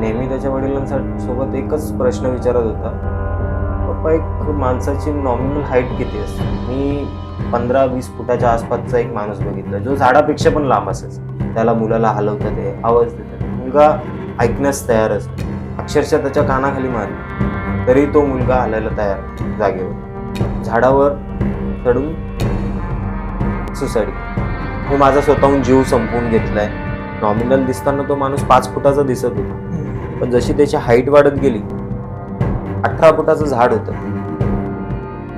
नेहमी त्याच्या वडिलांसोबत एकच प्रश्न विचारत होता. पप्पा एक माणसाची नॉमिनल हाईट किती असते? मी पंधरा वीस फुटाच्या आसपासचा एक माणूस बघितला. जो झाडापेक्षा पण लांब असायचा त्याला मुलाला हलवतं ते आवाज देतात मुलगा ऐकण्यास तयार असतो. अक्षरशः त्याच्या कानाखाली मारली. तरी तो मुलगा हलायला तयार जागेवर. झाडावर चढून सुसाईड मी हो, माझा स्वतःहून जीव संपवून घेतलाय. नॉमिनल दिसताना तो माणूस पाच फुटाचा दिसत होता. पण जशी त्याची हाईट वाढत गेली अठरा फुटाचं झाड होतं.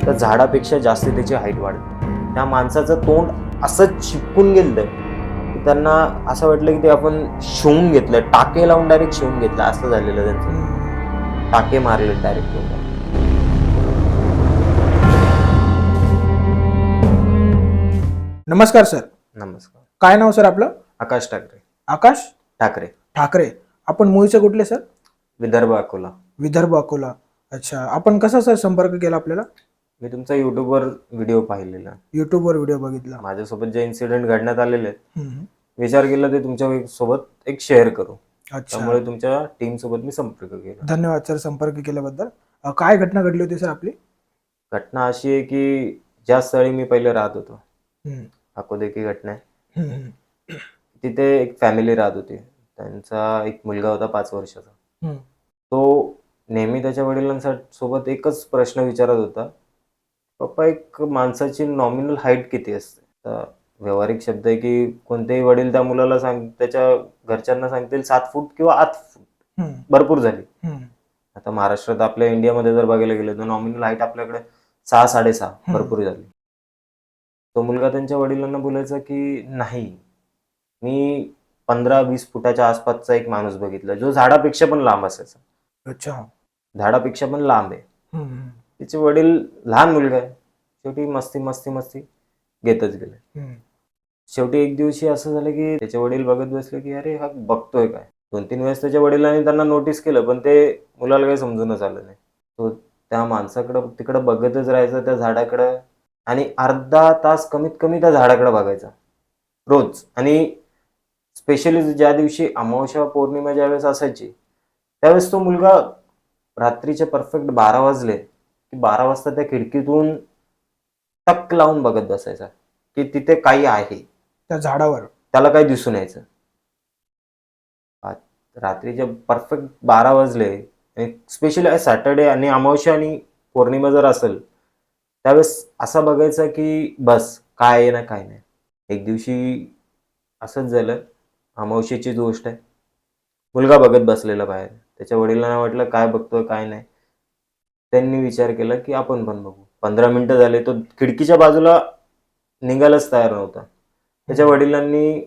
त्या झाडापेक्षा जास्त त्याची हाईट वाढली. त्या माणसाचं तोंड असं चिपकून गेलं की त्यांना असं वाटलं की ते आपण शिवून घेतलं टाके लावून डायरेक्ट शिवून घेतलं. असं झालेलं त्यांचं. टाके मारले डायरेक्ट तोंडात नमस्कार सर. नमस्कार. काय नाव सर आपलं? आकाश ठाकरे. आकाश ठाकरे. ठाकरे. आपण मूळचे कुठले सर? विदर्भ अकोला. विदर्भ अकोला. अच्छा आपण कसा सर संपर्क केला आपल्याला? मी तुमचा युट्यूबवर व्हिडिओ पाहिलेला. युट्यूबवर व्हिडिओ बघितला. माझ्यासोबत जे इन्सिडेंट घडण्यात आलेले आहेत. विचार केला ते तुमच्यासोबत एक शेअर करू. अच्छा. त्यामुळे तुमच्या टीम सोबत मी संपर्क केला. धन्यवाद सर संपर्क केल्याबद्दल. काय घटना घडली होती सर आपली? घटना अशी आहे की ज्या स्थळी मी पहिले राहत होतो. अकोदेखी घटना आहे. तिथे एक फॅमिली राहत होती. त्यांचा एक मुलगा होता पाच वर्षाचा. तो नेहमी त्याच्या वडिलांसोबत एकच प्रश्न विचारत होता पप्पा एक माणसाची नॉमिनल हाईट किती असते तर व्यावहारिक शब्द आहे की कोणतेही वडील त्या मुलाला सांग त्याच्या घरच्यांना सांगतील सात फूट किंवा आठ फूट. भरपूर झाली. आता महाराष्ट्रात आपल्या इंडियामध्ये जर बघायला गेलं तर नॉमिनल हाईट आपल्याकडे सहा साडेसहा. भरपूर झाली तो मुलगा त्यांच्या वडिलांना बोलायचा की नाही मी पंधरा वीस फुटाच्या आसपासचा एक माणूस बघितला. जो झाडापेक्षा पण लांब असायचा. अच्छा. झाडापेक्षा पण लांब आहे. हम्म. तिचे वडील लहान मुलगा आहे. शेवटी मस्ती मस्ती मस्ती घेतच गेले. हम्म. शेवटी एक दिवशी असं झालं की त्याचे वडील बघत बसले की अरे हा बघतोय काय? दोन तीन वेळेस त्याच्या वडिलांनी त्यांना नोटीस केलं पण ते मुलाला काही समजूनच आलं नाही. तो त्या माणसाकडं तिकडं बघतच राहायचं त्या झाडाकडं आणि अर्धा तास कमीत कमी त्या झाडाकडे बघायचा. रोज. आणि स्पेशली ज्या दिवशी अमावस्या पौर्णिमा ज्यावेळेस असायची त्यावेळेस तो मुलगा रात्रीचे परफेक्ट बारा वाजले की बारा वाजता त्या खिडकीतून टक लावून बघत बसायचा की तिथे काही आहे. त्या झाडावर. त्याला काही दिसून यायचं. रात्रीचे परफेक्ट बारा वाजले स्पेशली सॅटर्डे आणि अमावस्या आणि पौर्णिमा जर असेल त्यावेळेस असं बघायचं की बस काय आहे ना काय नाही. एक दिवशी असंच झालं अमावस्येचीच गोष्ट आहे. मुलगा बघत बसलेला बाहेर. त्याच्या वडिलांना वाटलं काय बघतोय काय नाही. त्यांनी विचार केला की आपण पण बघू. पंधरा मिनिटं झाले तो खिडकीच्या बाजूला निघायलाच तयार नव्हता. त्याच्या वडिलांनी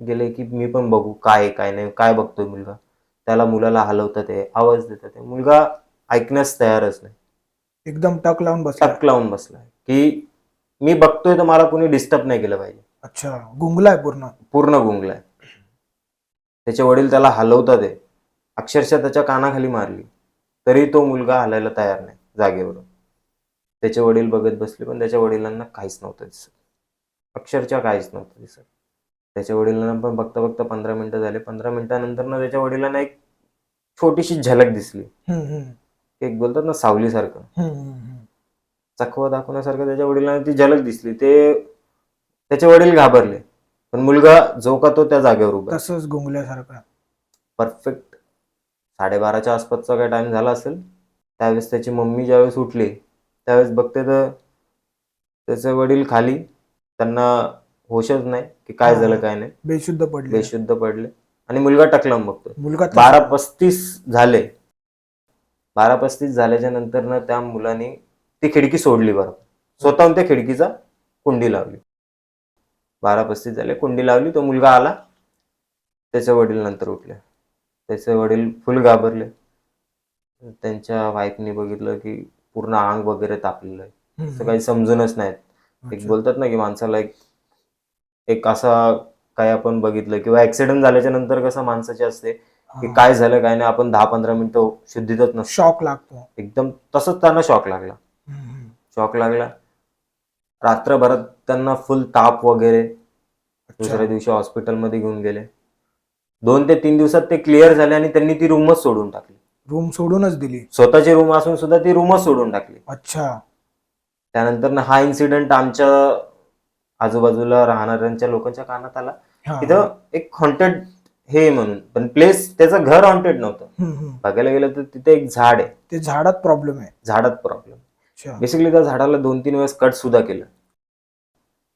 गेले की मी पण बघू काय आहे, काय नाही काय बघतोय मुलगा? त्याला मुलाला हलवतात आहे आवाज देतात आहे मुलगा ऐकण्यास तयारच नाही. एकदम टक लावून बसला. टक लावून बसलाय की मी बघतोय तर मला कोणी डिस्टर्ब नाही केलं पाहिजे. अच्छा गुंगलाय पूर्ण. पूर्ण गुंगलाय. त्याचे वडील त्याला हलवतात आहे अक्षरशः त्याच्या कानाखाली मारली. तरी तो मुलगा हलायला तयार नाही जागेवरून. त्याचे वडील बघत बसले पण त्याच्या वडिलांना काहीच नव्हतं दिसत. अक्षरशः काहीच नव्हतं दिसत. त्याच्या वडिलांना पण बघता बघता पंधरा मिनिटं झाले. पंधरा मिनिटानंतर ना त्याच्या वडिलांना एक छोटीशी झलक दिसली. एक बोलतात ना सावलीसारखं. चकवा दाखवण्यासारखं त्याच्या वडिलांना ती झलक दिसली. ते त्याचे वडील घाबरले. पण मुलगा जो का तो त्या जागेवर उभा. तसंच गुंगल्यासारखं परफेक्ट साडेबाराच्या आसपासचा काय टाइम झाला असेल त्यावेळेस त्याची मम्मी ज्यावेळेस उठली त्यावेळेस बघते तर त्याचे वडील खाली त्यांना होशच नाही की काय झालं काय नाही. बेशुद्ध पडले. बेशुद्ध पडले. आणि मुलगा टकलावून बघतोय मुलगा तसा- बारा पस्तीस झाले. बारा पस्तीस झाल्याच्यानंतर ना त्या मुलाने ती खिडकी सोडली बरं. स्वतःहून त्या खिडकीचा कुंडी लावली. बारा पस्तीस झाले. कुंडी लावली तो मुलगा आला. त्याचे वडील नंतर उठले. त्याचे वडील फुल घाबरले. त्यांच्या वाईफने बघितलं की पूर्ण अंग वगैरे तापलेलं आहे. असं काही समजूनच नाहीत. एक. बोलतात ना की माणसाला एक एक असा काय आपण बघितलं किंवा ऍक्सिडेंट झाल्याच्यानंतर कसं माणसाची असते की. काय झालं काय नाही. आपण दहा पंधरा मिनिटं शुद्धीतच नसतो. शॉक लागतो. एकदम तसंच त्यांना शॉक लागला. शॉक लागला. रात्रभरात त्यांना फुल ताप वगैरे दुसऱ्या. दिवशी हॉस्पिटलमध्ये घेऊन गेले. दोन ते तीन दिवसात ते क्लिअर झाले आणि त्यांनी ती रूमच सोडून टाकली. रूम सोडूनच दिली? स्वतःची रूम असून सुद्धा ती रूमच सोडून टाकली. अच्छा. त्यानंतर हा इन्सिडेंट आमच्या आजूबाजूला राहणाऱ्यांच्या लोकांच्या कानात आला. हा. तिथं एक हॉन्टेड हे म्हणून. पण प्लेस त्याचं घर हॉन्टेड नव्हतं. हम्म, हम्म. बघायला गेलं तर तिथे एक झाड आहे. ते झाडात प्रॉब्लेम आहे. झाडात प्रॉब्लेम बेसिकली त्या झाडाला दोन तीन वेळेस कट सुद्धा केलं.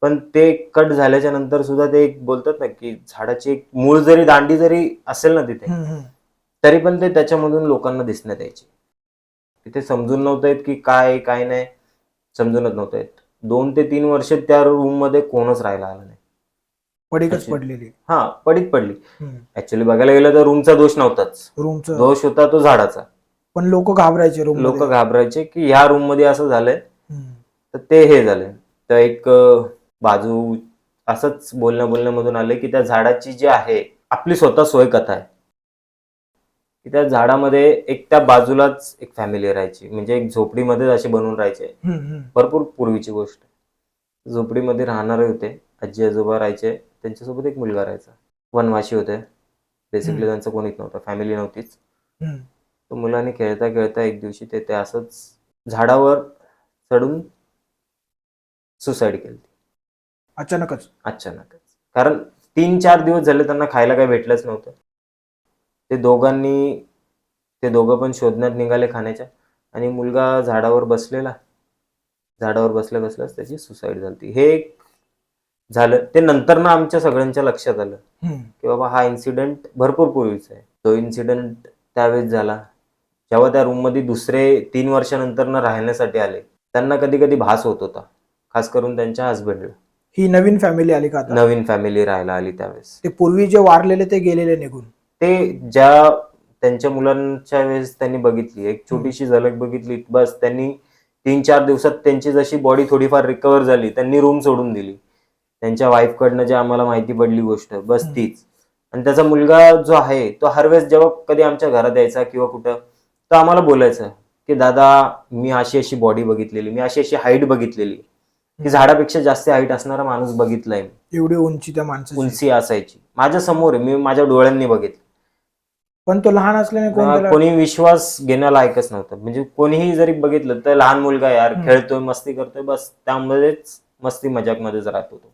पण ते कट झाल्याच्यानंतर सुद्धा ते एक बोलतात ना की झाडाची एक मूळ जरी दांडी जरी असेल ना तिथे. तरी पण ते त्याच्यामधून लोकांना दिसण्यात यायचे. तिथे समजून नव्हतं येत की काय काय नाही. समजूनच नव्हतं येत. दोन ते तीन वर्ष त्या रूममध्ये कोणच राहायला आलं नाही. पडीकच. पडलेली. हा पडीत पडली. ऍक्च्युली बघायला गेलं तर रूमचा दोष नव्हताच. रूमचं दोष होता तो झाडाचा. पण लोक घाबरायचे रूम लोक घाबरायचे की ह्या रूममध्ये असं झालंय. तर ते हे झाले तर एक बाजू असंच बोलण्या बोलण्यामधून आले की त्या झाडाची जी आहे आपली स्वतः सोय कथा आहे. की त्या झाडामध्ये एक त्या बाजूलाच एक फॅमिली राहायची. म्हणजे एक झोपडीमध्येच अशी बनवून राहायचे. भरपूर पूर्वीची गोष्ट. झोपडीमध्ये राहणारे होते. आजी आजोबा राहायचे. त्यांच्यासोबत एक मुलगा राहायचा. वनवासी होते. बेसिकली. त्यांचं कोणीच नव्हतं. फॅमिली नव्हतीच. तर मुलाने खेळता खेळता एक दिवशी ते ते असंच झाडावर चढून सुसाईड केली. अचानकच? अचानकच. कारण तीन चार दिवस झाले त्यांना खायला काही भेटलंच नव्हतं. ते दोघांनी ते दोघं पण शोधण्यात निघाले खाण्याच्या आणि मुलगा झाडावर बसलेला. झाडावर बसल्या बसल्याच त्याची सुसाईड झाली हे एक झालं ते नंतर ना आमच्या सगळ्यांच्या लक्षात आलं हम्म. की बाबा हा इन्सिडेंट भरपूर पूर्वीचा आहे. तो इन्सिडेंट त्यावेळेस झाला. जेव्हा त्या रूममध्ये दुसरे तीन वर्षानंतर न राहण्यासाठी आले त्यांना कधी कधी भास होत होता खास करून त्यांच्या हस्बंडला ही नवीन फॅमिली आली का आता? नवीन फॅमिली राहायला आली त्यावेळेस. ते पूर्वी जे वारलेले ते गेलेले निघून? ते ज्या त्यांच्या मुलांच्या वेळेस त्यांनी बघितली एक छोटीशी झलक बघितली बस त्यांनी तीन चार दिवसात त्यांची जशी बॉडी थोडीफार रिकवर झाली त्यांनी रूम सोडून दिली. त्यांच्या वाईफ कडनं जे आम्हाला माहिती पडली गोष्ट बस हम्म. तीच. आणि त्याचा मुलगा जो आहे तो हर वेळेस जेव्हा कधी आमच्या घरात यायचा किंवा कुठं तर आम्हाला बोलायचं की दादा मी अशी अशी बॉडी बघितलेली मी अशी अशी हाईट बघितलेली. की झाडापेक्षा जास्त हाईट असणारा माणूस बघितलाय मी. एवढी उंची त्या माणसाची. उंची असायची. माझ्यासमोर आहे मी माझ्या डोळ्यांनी बघितलं. पण तो लहान असल्याने कोण विश्वास घेण्याला ऐकच नव्हतं. म्हणजे कोणीही जरी बघितलं तर लहान मुलगा यार. खेळतोय मस्ती करतोय बस त्यामध्येच मस्ती मजाक मध्येच राहत होतो.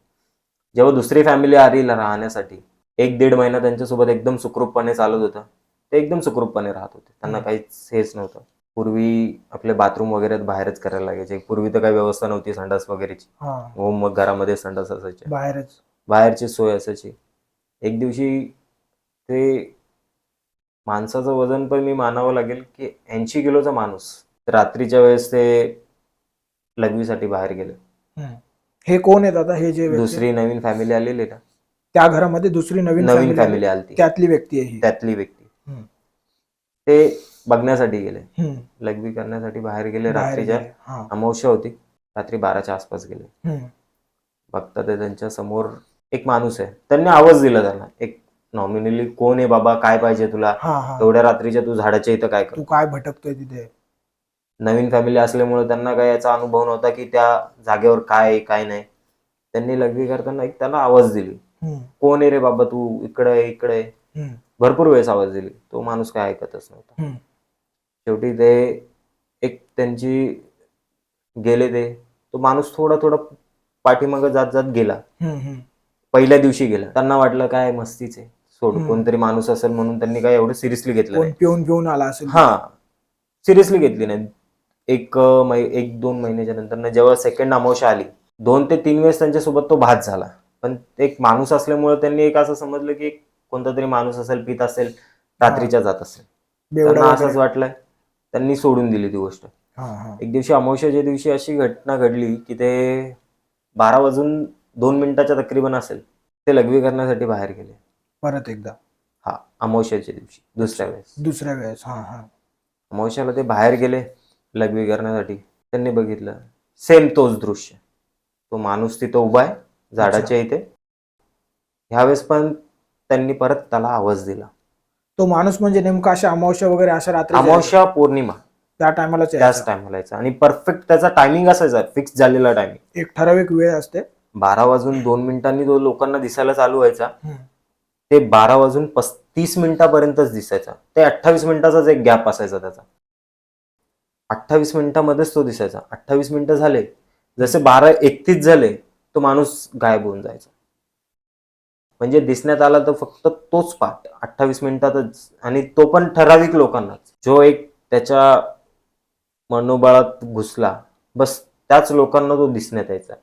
जेव्हा दुसरी फॅमिली आली राहण्यासाठी एक दीड महिना त्यांच्यासोबत एकदम सुखरूपपणे चालत होतं. ते एकदम सुखरूपपणे राहत होते. त्यांना. काहीच हेच नव्हतं. पूर्वी आपले बाथरूम वगैरे बाहेरच करायला लागायचे. पूर्वी तर काही व्यवस्था नव्हती संडास वगैरेची. हा. मग घरामध्ये संडास असायचे. बाहेरच. बाहेरची सोय असायची. एक दिवशी ते माणसाचं वजन पण मी मानावं लागेल की ऐंशी किलोचा माणूस रात्रीच्या वेळेस ते लघवीसाठी बाहेर गेले. हे कोण आहेत आता? हे जे? दुसरी नवीन फॅमिली आलेली ना. त्या घरामध्ये दुसरी नवीन नवीन फॅमिली आली. त्यातली व्यक्ती आहे त्यातली व्यक्ती. ते बघण्यासाठी गेले. लघवी करण्यासाठी बाहेर गेले रात्रीच्या. अमावस्या होती. रात्री बाराच्या आसपास गेले. बघता ते त्यांच्यासमोर एक माणूस आहे. त्यांनी आवाज दिला त्यांना. एक नॉमिनली कोण आहे बाबा? काय पाहिजे तुला? एवढ्या रात्रीच्या तू झाडाच्या इथं काय कर? तू काय भटकतोय तिथे? नवीन फॅमिली असल्यामुळे त्यांना काही याचा अनुभव नव्हता की त्या जागेवर काय काय नाही. त्यांनी लग्वी करताना एक त्यांना आवाज दिली. कोण आहे रे बाबा तू? इकडे इकडे. भरपूर वेळेस आवाज दिली. तो माणूस काय ऐकतच नव्हता. शेवटी ते एक त्यांची गेले ते. तो माणूस थोडा थोडा पाठीमागं जात जात गेला. पहिल्या दिवशी गेला. त्यांना वाटलं काय मस्तीच आहे. सोड. कोणतरी माणूस असेल म्हणून त्यांनी काय एवढं सिरियसली घेतलं पिऊन पिऊन आला असेल. हा. सिरियसली घेतली नाही. एक एक दोन महिन्याच्या नंतर जेव्हा सेकंड अमावस्या आली दोन ते तीन वेळेस त्यांच्यासोबत तो भात झाला. पण एक माणूस असल्यामुळे त्यांनी एक असं समजलं की कोणता तरी माणूस असेल पित असेल रात्रीच्या जात असेल. त्यांना. असंच वाटलंय त्यांनी सोडून दिली ती गोष्ट. एक दिवशी अमावस्याच्या दिवशी अशी घटना घडली की ते बारा वाजून दोन मिनिटाच्या तकरीबन असेल ते लघवी करण्यासाठी बाहेर गेले. परत एकदा. हा अमावस्याच्या दिवशी दुसऱ्या वेळेस. दुसऱ्या वेळेस हा हा. अमावस्याला ते बाहेर गेले लघवी करण्यासाठी. त्यांनी बघितलं सेम तोच दृश्य. तो माणूस तिथं उभा आहे झाडाच्या इथे. ह्यावेळेस पण त्यांनी परत त्याला आवाज दिला. तो माणूस म्हणजे नेमका अशा अमावस्या वगैरे अशा रात्री अमावस्या पौर्णिमा. त्या टायमालाच त्याच. टायमाला यायचा. आणि परफेक्ट त्याचा टायमिंग असायचा फिक्स झालेला टायमिंग एक ठराविक वेळ असते. बारा वाजून दोन मिनिटांनी तो लोकांना दिसायला चालू व्हायचा. ते बारा वाजून पस्तीस मिनिटापर्यंतच दिसायचा. ते अठ्ठावीस मिनिटाचाच एक गॅप असायचा त्याचा. अठ्ठावीस मिनिटामध्येच तो दिसायचा. अठ्ठावीस मिनिटं झाले. जसे बारा एकतीस झाले तो माणूस गायब होऊन जायचा. म्हणजे दिसण्यात आला तर फक्त तोच पाठ. अठ्ठावीस मिनिटातच. आणि तो पण ठराविक लोकांनाच. जो एक त्याच्या मनोबळात घुसला बस त्याच लोकांना तो दिसण्यात यायचा.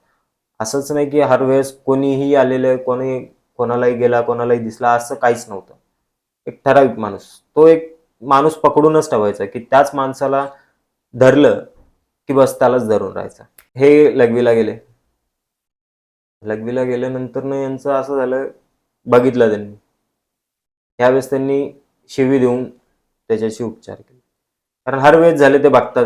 असंच नाही की हर वेळेस कोणीही आलेलं कोणी कोणालाही गेला कोणालाही दिसला असं काहीच नव्हतं. एक ठराविक माणूस. तो एक माणूस पकडूनच ठेवायचा की त्याच माणसाला धरलं की बस त्यालाच धरून राहायचा. हे लघवीला गेले. लघवीला गेल्यानंतर यांचं असं झालं बघितलं त्यांनी. यावेळेस त्यांनी शिवी देऊन त्याच्याशी उपचार केले. कारण हर वेळेस झाले ते बघतात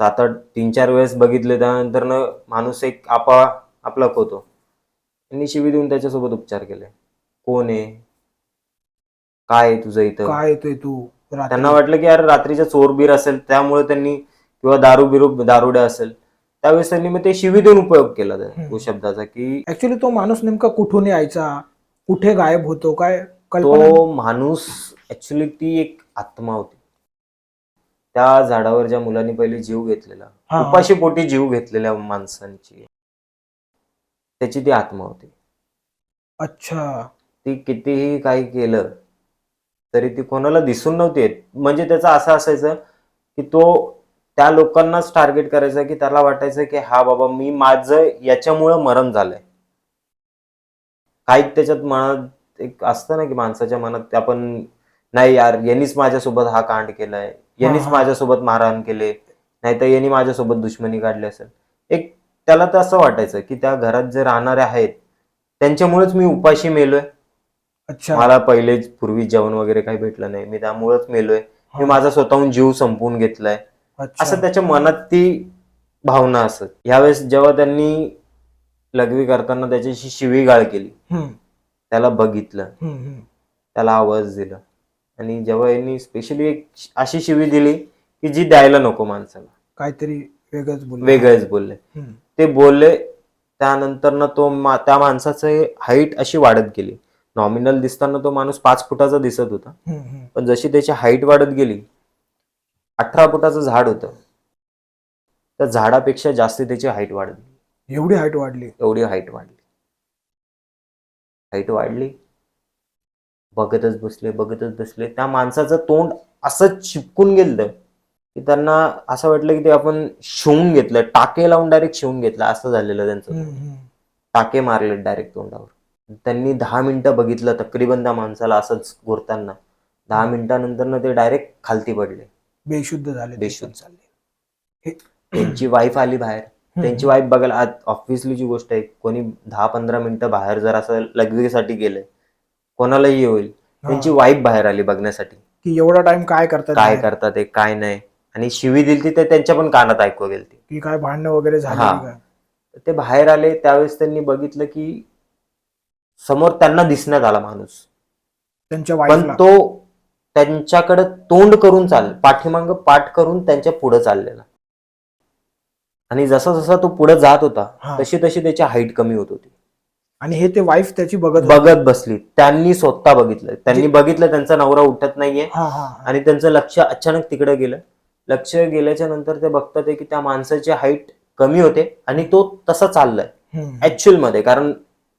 सात आठ तीन चार वेळेस बघितले त्यानंतर माणूस एक आपा आपला होतो. त्यांनी शिवी देऊन त्याच्यासोबत उपचार केले. कोण आहे? काय आहे तुझं इथं? काय येतोय तू? त्यांना वाटलं की यार रात्रीच्या चोरबीर असेल त्यामुळे त्यांनी किंवा दारू बिरू दारुड्या असेल. त्यावेळेस त्यांनी मग ते शिवी देऊन उपयोग केला. तो शब्दाचा की ऍक्च्युली तो माणूस नेमका कुठून यायचा? कुठे गायब होतो काय कल्पना तो माणूस ऍक्च्युली ती एक आत्मा होती. त्या झाडावर ज्या मुलांनी पहिले जीव घेतलेला. उपाशी पोटी जीव घेतलेल्या माणसांची त्याची ती आत्मा होती. अच्छा. ती कितीही काही केलं तरी ती कोणाला दिसून नव्हती येत. म्हणजे त्याचं असं असायचं की तो त्या लोकांनाच टार्गेट करायचा की त्याला वाटायचं की हा बाबा मी माझं याच्यामुळं मरण झालंय. काही त्याच्यात मनात एक असतं ना की माणसाच्या मनात आपण नाही यार यांनीच माझ्यासोबत हा कांड केलाय. यांनीच. माझ्यासोबत मारहाण केले नाहीतर यांनी माझ्यासोबत दुश्मनी काढली असेल. एक त्याला तर असं वाटायचं की त्या घरात जे राहणारे आहेत त्यांच्यामुळेच मी उपाशी मेलोय. अच्छा. मला पहिलेच पूर्वी जेवण वगैरे काही भेटलं नाही. मी त्यामुळेच मेलोय. मी हा. माझा स्वतःहून जीव संपवून घेतलाय. अच्छा. असं त्याच्या मनात ती भावना असत. यावेळेस जेव्हा त्यांनी लघवी करताना त्याच्याशी शिवीगाळ केली. त्याला बघितलं. त्याला आवाज दिला. आणि जेव्हा यांनी स्पेशली एक अशी शिवी दिली की जी द्यायला नको माणसाला. काहीतरी वेगळंच बोल वेगळेच बोलले. ते बोलले त्यानंतर ना तो मा- त्या माणसाचं हाईट अशी वाढत गेली. नॉमिनल दिसताना तो माणूस पाच फुटाचा दिसत होता. पण जशी त्याची हाईट वाढत गेली अठरा फुटाचं झाड होतं. त्या झाडापेक्षा जास्त त्याची हाईट वाढत गेली एवढी हाईट वाढली. एवढी हाईट वाढली. हाईट वाढली. बघतच बसले बघतच बसले. त्या माणसाचं तोंड असं चिपकून गेलं की त्यांना असं वाटलं की ते आपण शिवून घेतलं. टाके लावून डायरेक्ट शिवून घेतलं. असं झालेलं त्यांचं. टाके मारले डायरेक्ट तोंडावर. त्यांनी दहा मिनिटं बघितलं तकरीबन त्या माणसाला असंच घोरताना दहा मिनिटानंतर ना ते डायरेक्ट खालती पडले. बेशुद्ध झाले बेशुद्ध. चालले त्यांची वाईफ आली बाहेर. त्यांची वाईफ बघायला आज ऑब्व्हियसली गोष्ट आहे कोणी दहा पंधरा मिनिटं बाहेर जर असं लग्वीसाठी गेलंय कोणालाही होईल. त्यांची वाईफ बाहेर आली बघण्यासाठी. की एवढा टाइम काय करतात काय? करतात ते काय नाही. आणि शिवी दिली ते त्यांच्या पण कानात ऐकू गेलती. की काय भांडणं वगैरे झाली ते बाहेर आले त्यावेळेस त्यांनी बघितलं की समोर त्यांना दिसण्यात आला माणूस. त्यांच्या पण तो त्यांच्याकडे तोंड करून चाल पाठीमाग पाठ करून त्यांच्या पुढे चाललेला. आणि जसा जसा तो पुढे जात होता हा. तशी तशी त्याची हाईट कमी होत होती आणि हे ते वाईफ त्याची बघत. बघत बसली त्यांनी स्वतः बघितलं त्यांनी बघितलं त्यांचा नवरा उठत नाहीये हा हा हा. आणि त्यांचं लक्ष अचानक तिकडे गेलं लक्ष गेल्याच्यानंतर ते बघतात आहे की त्या माणसाची हाईट कमी होते आणि तो तसा चाललाय हम्म. ऍक्च्युअलमध्ये कारण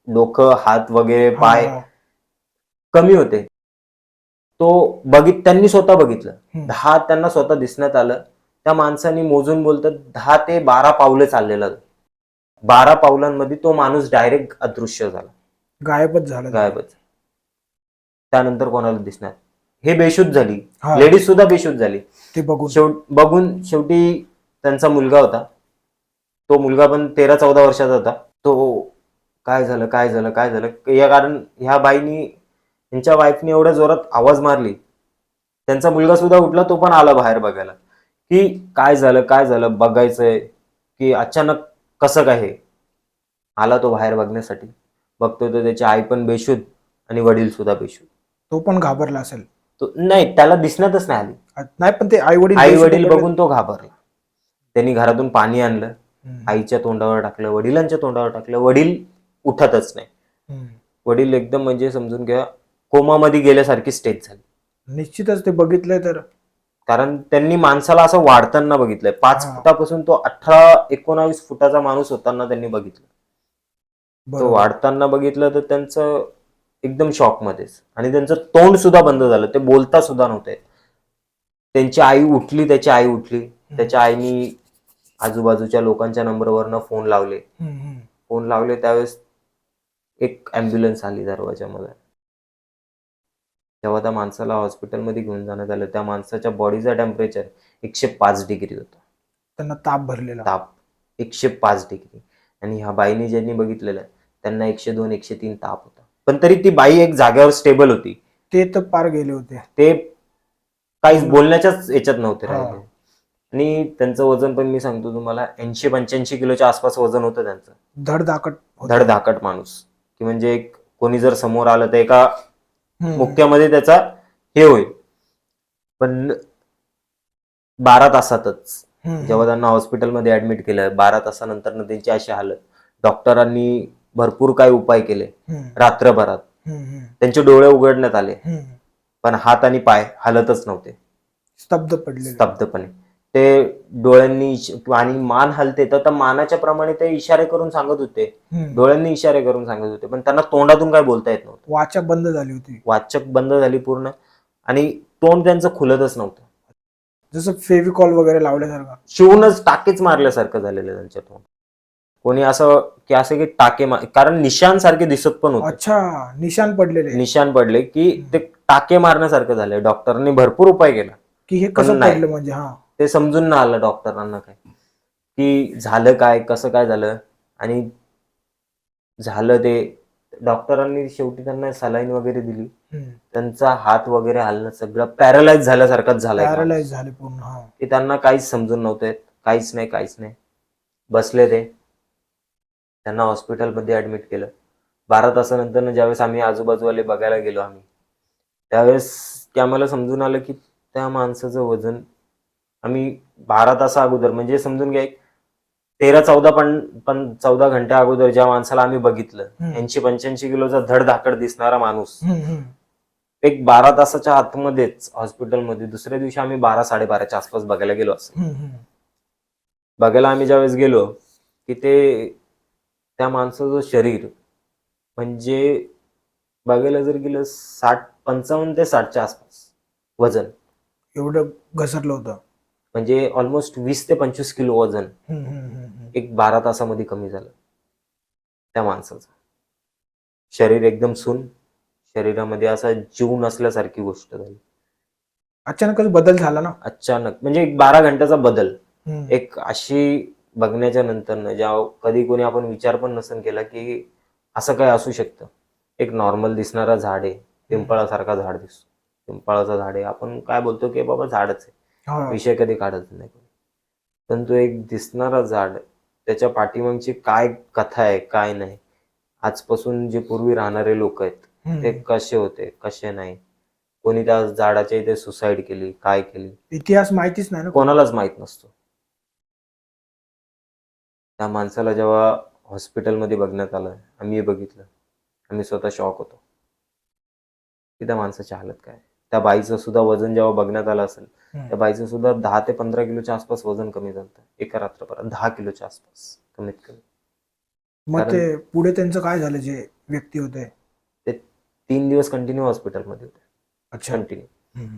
डोकं हात वगैरे हा, पाय हा. कमी होते तो बघित त्यांनी स्वतः बघितलं हम्म. दहा त्यांना स्वतः दिसण्यात आलं त्या माणसाने मोजून बोलतात दहा ते बारा पावलं चाललेला. बारा पावलांमध्ये तो माणूस डायरेक्ट अदृश्य झाला. गायबच झालं. गायबच. त्यानंतर कोणाला दिसणार? हे बेशुद्ध झाली. हा. लेडीज सुद्धा बेशुद्ध झाली. ते बघून. शेवट बघून शेवटी त्यांचा मुलगा होता. तो मुलगा पण तेरा चौदा वर्षाचा होता. तो काय झालं काय झालं काय झालं? या कारण ह्या बाईनी त्यांच्या वाईफने एवढ्या जोरात आवाज मारली. त्यांचा मुलगा सुद्धा उठला तो पण आला बाहेर बघायला. की काय झालं काय झालं बघायचंय की अचानक कसं काय हे? आला तो बाहेर बघण्यासाठी. बघतोय तर त्याची आई पण बेशुद्ध आणि वडील सुद्धा बेशुद्ध. तो पण घाबरला असेल. तो नाही त्याला दिसण्यातच नाही आली. नाही पण ते आई वडील आई वडील बघून तो घाबरला. त्यांनी घरातून पाणी आणलं. आईच्या तोंडावर टाकलं वडिलांच्या तोंडावर टाकलं. वडील उठतच नाही. वडील एकदम म्हणजे समजून घ्या कोमामध्ये गेल्यासारखी स्टेज झाली. निश्चितच ते बघितलंय तर. कारण त्यांनी माणसाला असं वाढताना बघितलंय. पाच. फुटापासून तो अठरा एकोणावीस फुटाचा माणूस होताना त्यांनी बघितलं. तो वाढताना बघितलं तर त्यांचं एकदम शॉक मध्येच आणि त्यांचं तोंड सुद्धा बंद झालं. ते बोलता सुद्धा नव्हते. त्यांची आई उठली त्याची आई उठली. त्याच्या आईनी आजूबाजूच्या लोकांच्या नंबरवरनं फोन लावले. फोन लावले त्यावेळेस एक ॲम्ब्युलन्स आली दरवाजामध्ये. तेव्हा त्या माणसाला हॉस्पिटलमध्ये घेऊन जाण्यात आलं त्या माणसाच्या बॉडीचा टेम्परेचर एकशे पाच डिग्री होता. त्यांना ताप भरलेला. ताप. एकशे पाच डिग्री आणि ह्या बाईने ज्यांनी बघितलेलं त्यांना एकशे दोन एकशे तीन ताप होता. पण तरी ती बाई एक जागेवर स्टेबल होती. ते तर पार गेले होते. ते काहीच बोलण्याच्याच याच्यात नव्हते. राहिले. आणि त्यांचं वजन पण मी सांगतो तुम्हाला ऐंशी पंच्याऐंशी किलोच्या आसपास वजन होतं त्यांचं. धडधाकट. धडधाकट माणूस. की म्हणजे कोणी जर समोर आलं तर एका हम्म. मुक्यामध्ये त्याचा हे होईल पण बारा तासातच. जेव्हा त्यांना हॉस्पिटलमध्ये ऍडमिट केलं बारा तासानंतर त्यांची अशी हालत डॉक्टरांनी भरपूर काही उपाय केले. रात्रभरात. त्यांचे डोळे उघडण्यात आले. पण हात आणि पाय हालतच नव्हते स्तब्ध पडलेले स्तब्धपणे ते डोळ्यांनी इश- आणि मान हलते तर त्या मानाच्या प्रमाणे ते इशारे करून सांगत होते. हम्म. डोळ्यांनी इशारे करून सांगत होते. पण त्यांना तोंडातून काय बोलता येत नव्हतं. वाचा बंद झाली होती. वाचक बंद झाली पूर्ण. आणि तोंड त्यांचं खुलतच नव्हतं. जसं फेविकॉल वगैरे लावल्यासारखं. शिवूनच टाकेच मारल्यासारखं झालेलं त्यांच्या तोंड. कोणी असं की असं की टाके मार कारण निशान सारखे दिसत पण होते. अच्छा निशाण पडलेले. निशान पडले की ते टाके मारण्यासारखं झाले डॉक्टरांनी भरपूर उपाय केला. की हे कसं नाही. पडलं म्हणजे हा. ते समजून ना आलं डॉक्टरांना काय. की झालं काय कसं काय झालं आणि झालं ते डॉक्टरांनी शेवटी त्यांना सलाईन वगैरे दिली. त्यांचा हात वगैरे हलणं सगळं पॅरलाइज झाल्यासारखंच झालंय पॅरलाइज झाले पूर्ण हा. की त्यांना काहीच समजून नव्हते. काहीच नाही काहीच नाही. बसले ते. त्यांना हॉस्पिटलमध्ये ऍडमिट केलं. बारा तासानंतर ज्यावेळेस आम्ही आजूबाजूवाले बघायला गेलो आम्ही त्यावेळेस ते आम्हाला समजून आलं की त्या माणसाचं वजन आम्ही बारा तासा अगोदर म्हणजे समजून घ्या एक तेरा चौदा पण पण चौदा घंट्या अगोदर ज्या माणसाला आम्ही बघितलं. ऐंशी पंच्याऐंशी किलोचा धडधाकड दिसणारा माणूस. एक बारा तासाच्या आतमध्येच हॉस्पिटलमध्ये दुसऱ्या दिवशी आम्ही बारा साडेबाराच्या आसपास बघायला गेलो असं. बघायला आम्ही ज्यावेळेस गेलो की ते त्या माणसाचं शरीर म्हणजे बघायला जर गेलं साठ पंचावन्न ते साठच्या आसपास वजन एवढं घसरलं होतं म्हणजे ऑलमोस्ट वीस ते पंचवीस किलो वजन. एक बारा तासामध्ये कमी झालं. त्या माणसाचं. शरीर एकदम सून शरीरामध्ये असा जीव नसल्यासारखी गोष्ट झाली. अचानकच बदल झाला ना? अचानक म्हणजे एक बारा घंट्याचा बदल. एक अशी बघण्याच्या नंतर ज्या कधी कोणी आपण विचार पण नसन केला की असं काय असू शकतं. एक नॉर्मल दिसणारा झाड आहे पिंपळासारखा झाड दिसतो. पिंपळाचं झाड आहे. आपण काय बोलतो की बाबा झाडच आहे. विषय कधी काढत नाही पण तो एक दिसणारा झाड त्याच्या पाठीमागची काय कथा आहे काय नाही. आजपासून जे पूर्वी राहणारे लोक आहेत. ते कसे होते कसे नाही? कोणी त्या झाडाच्या इथे सुसाईड केली काय केली? इतिहास माहितीच नाही ना कोणालाच माहीत नसतो. त्या माणसाला जेव्हा हॉस्पिटलमध्ये बघण्यात आलं आम्ही बघितलं. आम्ही स्वतः शॉक होतो. की त्या माणसाची हालत काय? त्या बाईचं सुद्धा वजन जेव्हा बघण्यात आलं असेल. त्या बाईचं सुद्धा दहा ते पंधरा किलोच्या आसपास वजन कमी झालं एका रात्रभरात दहा किलोच्या आसपास कमीत कमी. मग ते पुढे त्यांचं काय झालं जे व्यक्ती होते? तीन दिवस कंटिन्यू हॉस्पिटलमध्ये होते. अच्छा. कंटिन्यू.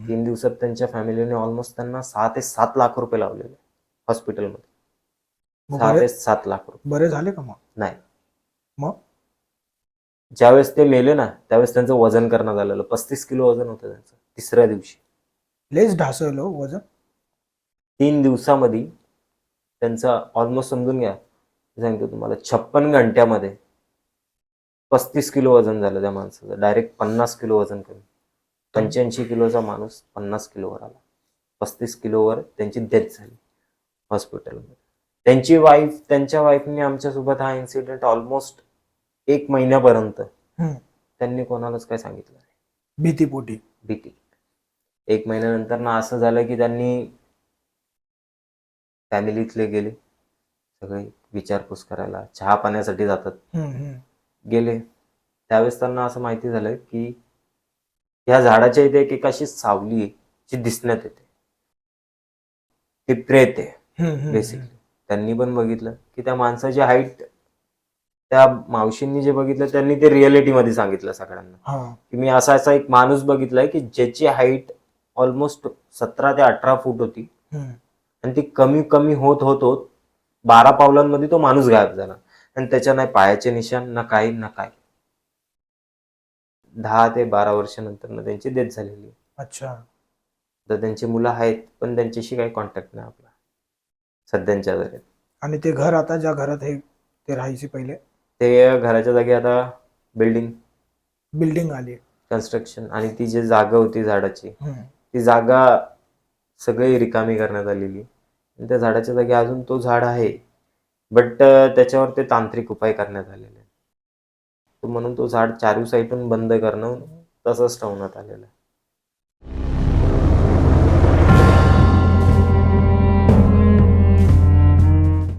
तीन दिवसात त्यांच्या फॅमिलीने ऑलमोस्ट त्यांना सहा ते सात लाख रुपये लावलेले हॉस्पिटलमध्ये सहा ते सात लाख रुपये. बरे झाले का मग? नाही. मग? ज्यावेळेस ते मेले ना त्यावेळेस त्यांचं वजन करण्यात आलेलं. पस्तीस किलो वजन होतं त्यांचं तिसऱ्या दिवशी. लेच ढासळलं हो वजन. तीन दिवसामध्ये त्यांचा ऑलमोस्ट समजून घ्या. सांगतो तुम्हाला छप्पन घंट्यामध्ये पस्तीस किलो वजन झालं त्या माणसाचं. डायरेक्ट पन्नास किलो वजन कमी पंच्याऐंशी किलोचा माणूस पन्नास किलोवर आला. पस्तीस किलोवर त्यांची डेथ झाली हॉस्पिटलमध्ये त्यांची वाईफ त्यांच्या वाईफने आमच्यासोबत हा इन्सिडेंट ऑलमोस्ट एक महिन्यापर्यंत. त्यांनी कोणालाच काय सांगितलं नाही. भीतीपोटी. भीती. एक महिन्यानंतर ना असं झालं की त्यांनी फॅमिलीतले गेले. सगळे विचारपूस करायला चहा पाण्यासाठी जातात. गेले. त्यावेळेस त्यांना असं माहिती झालं की ह्या झाडाच्या इथे एक अशी सावली आहे जी दिसण्यात येते. ती प्रेत आहे बेसिकली त्यांनी पण बघितलं की त्या माणसाची हाईट त्या मावशींनी जे बघितलं त्यांनी ते रिअलिटी मध्ये सांगितलं सगळ्यांना. की मी असा असा एक माणूस बघितलाय की ज्याची हाईट ऑलमोस्ट सतरा ते अठरा फूट होती. आणि ती कमी कमी होत होत होत बारा पावलांमध्ये तो माणूस गायब झाला. आणि त्याच्या नाही पायाचे निशाण ना काही ना काय. दहा ते बारा वर्षानंतर त्यांची डेथ झालेली. अच्छा. तर त्यांची मुलं आहेत पण त्यांच्याशी काही कॉन्टॅक्ट नाही आपला. सध्यांच्या आणि ते घर आता ज्या घरात हे ते राहायचे पहिले? ते घराच्या जागी आता बिल्डिंग बिल्डिंग आली कन्स्ट्रक्शन आणि ती जी जागा होती झाडाची हम्म. ती जागा सगळी रिकामी करण्यात आलेली आणि त्या झाडाच्या जागी अजून तो झाड आहे बट त्याच्यावर ते तांत्रिक उपाय करण्यात आलेले आहेत. म्हणून तो झाड चारू साईडून बंद करणं तसंच ठेवण्यात आलेलं आहे